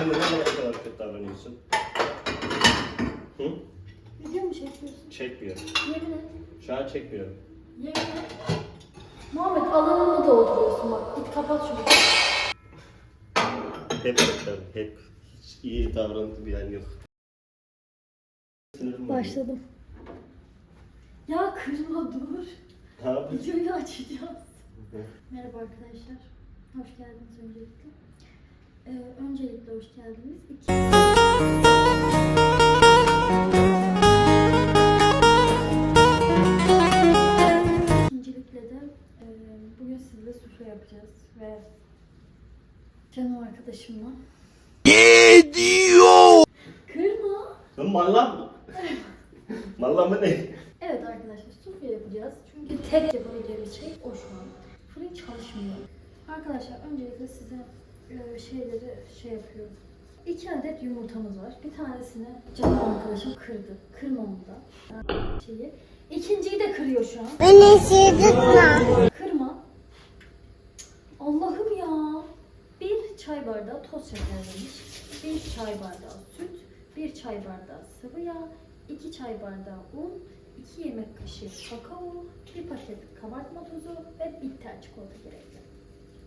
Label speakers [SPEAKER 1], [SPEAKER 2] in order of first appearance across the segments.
[SPEAKER 1] Sen neden bana bu kadar kötü davranıyorsun? Hı?
[SPEAKER 2] Video mu çekiyorsun?
[SPEAKER 1] Çekmiyorum.
[SPEAKER 2] Yemin et.
[SPEAKER 1] Şu an çekmiyorum.
[SPEAKER 2] Yemin et. Muhammed alanını dolduruyorsun bak. Git kapat şunu.
[SPEAKER 1] Hep kötü, hep hiç iyi davranıntı bir yer yok. Sinirim.
[SPEAKER 2] Başladım. Ya kırma dur.
[SPEAKER 1] Ne yapıyorsun?
[SPEAKER 2] Videoyu açacağız. Merhaba arkadaşlar. Hoş geldiniz öncelikle. Ee, öncelikle hoş geldiniz. İki... İkincilikle de e, bugün sizle sufle yapacağız ve canım arkadaşımla. Ne diyor? Kırma.
[SPEAKER 1] Lan mallan mı? mallan mı ne?
[SPEAKER 2] Evet arkadaşlar sufle yapacağız. Çünkü tek yapabileceğimiz şey o şu an. Fırın çalışmıyor. Arkadaşlar öncelikle size şeyleri şey yapıyorum. İki adet yumurtamız var. Bir tanesini canım arkadaşım kırdı. Kırmamında şeyi. İkinciyi de kırıyor şu an.
[SPEAKER 3] Beni sızdırma.
[SPEAKER 2] Kırma. Allah'ım ya. Bir çay bardağı toz şeker demiş. Bir çay bardağı süt. Bir çay bardağı sıvı yağ. iki çay bardağı un. iki yemek kaşığı kakao. Bir paket kabartma tozu ve bitter çikolata gerekli.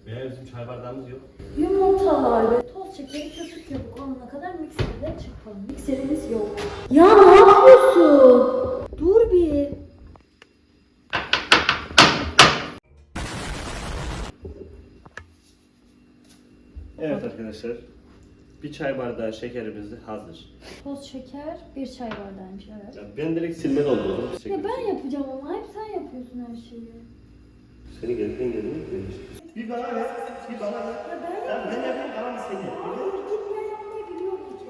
[SPEAKER 1] Benim bizim çay bardağımız yok.
[SPEAKER 2] Yumurtalar ve toz şekeri köpük köpük olana kadar mikserde çırpalım. Mikserimiz yok. Ya ne yapıyorsun? Dur bir.
[SPEAKER 1] Evet arkadaşlar. Bir çay bardağı şekerimiz de hazır.
[SPEAKER 2] Toz şeker bir çay bardağıymış evet.
[SPEAKER 1] Ya ben direkt silme doldurdum.
[SPEAKER 2] Ya ben yapacağım ama hep sen yapıyorsun her şeyi.
[SPEAKER 1] Seni geldiğin geldiğin Bir bana ver, bir bana ver.
[SPEAKER 2] Ya ben
[SPEAKER 1] ben yapayım, kalan seni.
[SPEAKER 2] Hayır git ben yapmayı biliyorum ki.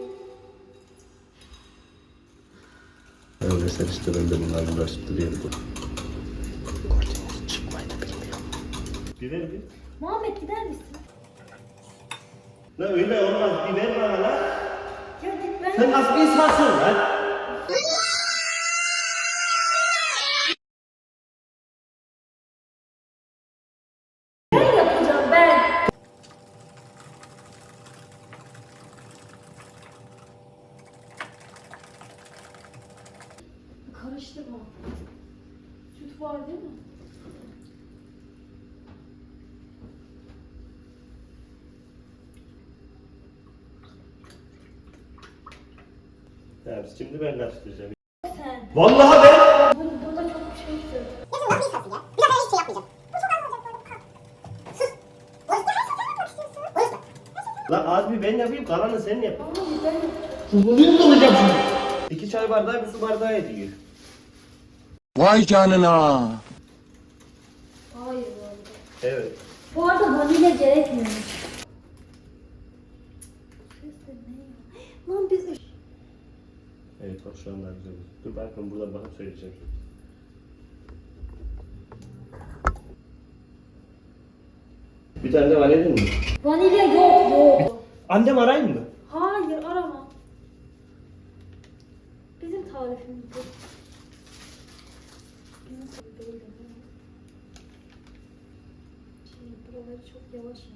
[SPEAKER 1] Öyle sen işte ben de bunlarla uğraşıp duruyorum. Kortiniz çıkmayı da bilmiyorum. Bir ver bir.
[SPEAKER 2] Muhammed gider misin?
[SPEAKER 1] La öyle olmaz, bir ver bana lan.
[SPEAKER 2] Ya git ben
[SPEAKER 1] Sen nasıl bir insansın lan?
[SPEAKER 2] ben yapacağım ben. Karıştırma. Süt var değil mi?
[SPEAKER 1] Ya şimdi ben karıştıracağım.
[SPEAKER 2] Sen.
[SPEAKER 1] Vallahi ben.
[SPEAKER 2] Çok bir şey
[SPEAKER 3] şey.
[SPEAKER 1] Lan az bir ben yapayım, kalanı sen yap.
[SPEAKER 2] Ama.
[SPEAKER 1] Bunu şimdi. İki çay bardağı bir su bardağı ediyor.
[SPEAKER 4] Vay canına.
[SPEAKER 2] Hayır arada.
[SPEAKER 1] Evet.
[SPEAKER 2] Bu arada vanilya gerekmiyormuş. Lan biz
[SPEAKER 1] Evet bak şu an daha güzel. Dur bakın buradan bakıp söyleyeceğim. Bir tane de vanilya mi?
[SPEAKER 2] vanilya yok yok.
[SPEAKER 1] Annem arayayım mı?
[SPEAKER 2] Hayır arama. Bizim tarifimiz bu. Bizim tarif değil de bu. Buraları çok yavaş yap.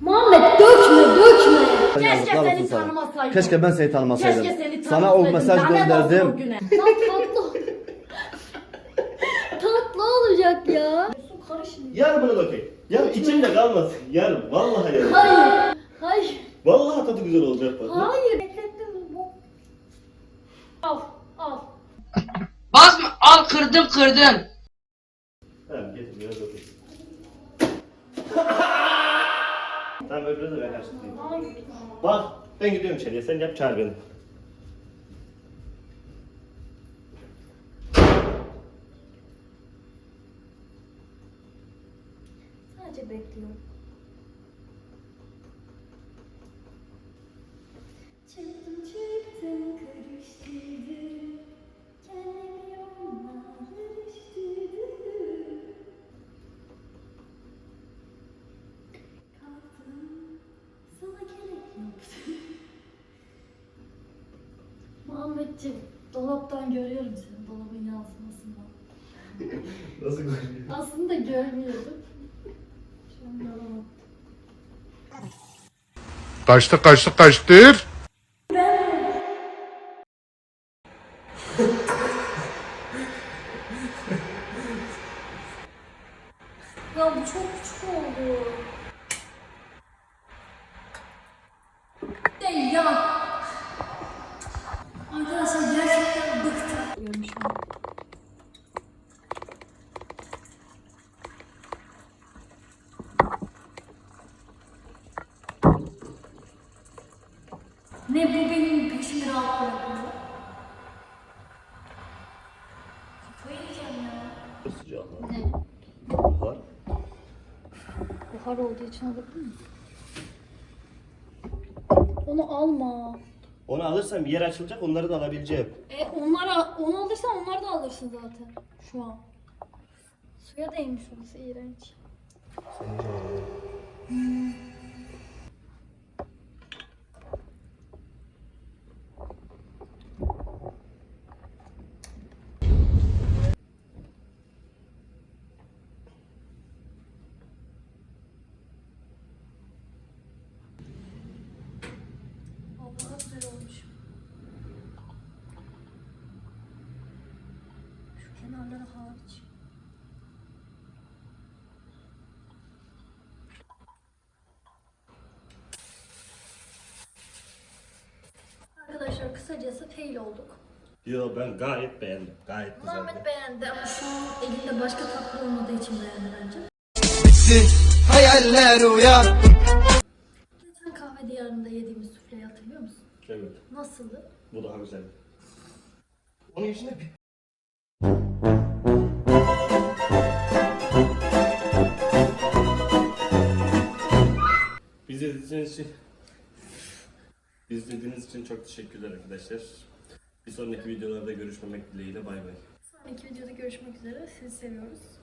[SPEAKER 2] Muhammed dökme dökme.
[SPEAKER 5] Keşke
[SPEAKER 4] Yazıklar
[SPEAKER 5] seni
[SPEAKER 4] olsun sana.
[SPEAKER 5] tanımasaydım.
[SPEAKER 4] Keşke ben seni tanımasaydım.
[SPEAKER 5] Keşke seni
[SPEAKER 4] Sana o
[SPEAKER 5] tanımasaydım.
[SPEAKER 4] mesaj
[SPEAKER 5] Lanet olsun o
[SPEAKER 4] gönderdim.
[SPEAKER 5] güne.
[SPEAKER 2] Lan tatlı. tatlı olacak ya. Su karışmıyor.
[SPEAKER 1] Yar bunu bakayım. Ya içimde kalmasın. Yar vallahi yar.
[SPEAKER 2] Hayır. Hayır.
[SPEAKER 1] Vallahi tadı güzel olacak bak.
[SPEAKER 2] Hayır. Bu. Al. Al.
[SPEAKER 6] Basma al kırdım kırdım.
[SPEAKER 1] Tamam getir biraz bakayım. Tamam öbürünü de karıştırayım.
[SPEAKER 2] Hayır.
[SPEAKER 1] Bak ben gidiyorum içeriye sen yap çağır beni.
[SPEAKER 2] Sadece bekliyorum. Muhammedciğim dolaptan görüyorum seni dolabın yansımasından
[SPEAKER 1] Nasıl görünüyor?
[SPEAKER 2] Aslında görmüyordum Şu an attım.
[SPEAKER 5] Kaçtı kaçtı kaçtır.
[SPEAKER 2] Ya bu çok küçük oldu. De ya. Arkadaşlar gerçekten bıktım. Ne bu benim peşimi rahat bırakmıyor. Kafayı yiyeceğim ya.
[SPEAKER 1] Sıcak lan.
[SPEAKER 2] Ne?
[SPEAKER 1] Buhar.
[SPEAKER 2] Buhar olduğu için alabilir miyim? Onu alma.
[SPEAKER 1] Onu alırsam yer açılacak onları da alabileceğim.
[SPEAKER 2] E onlara onu alırsan onları da alırsın zaten şu an. Suya değmiş orası iğrenç. Vallahi güzel olmuş. Şu kenarları hariç. Arkadaşlar kısacası fail olduk.
[SPEAKER 1] Yo ben gayet beğendim. Gayet güzeldi.
[SPEAKER 2] Muhammed beğendi ama şu an elinde başka tatlı olmadığı için beğendi bence.
[SPEAKER 4] Hayaller uyan.
[SPEAKER 2] Geçen kahve diyarında yediğimiz sufleyi hatırlıyor musun?
[SPEAKER 1] Evet.
[SPEAKER 2] Nasıldı?
[SPEAKER 1] Bu daha güzel. Onun içinde bir... için izlediğiniz için çok teşekkürler arkadaşlar. Bir sonraki videolarda görüşmemek dileğiyle bay bay.
[SPEAKER 2] Sonraki videoda görüşmek üzere. Sizi seviyoruz.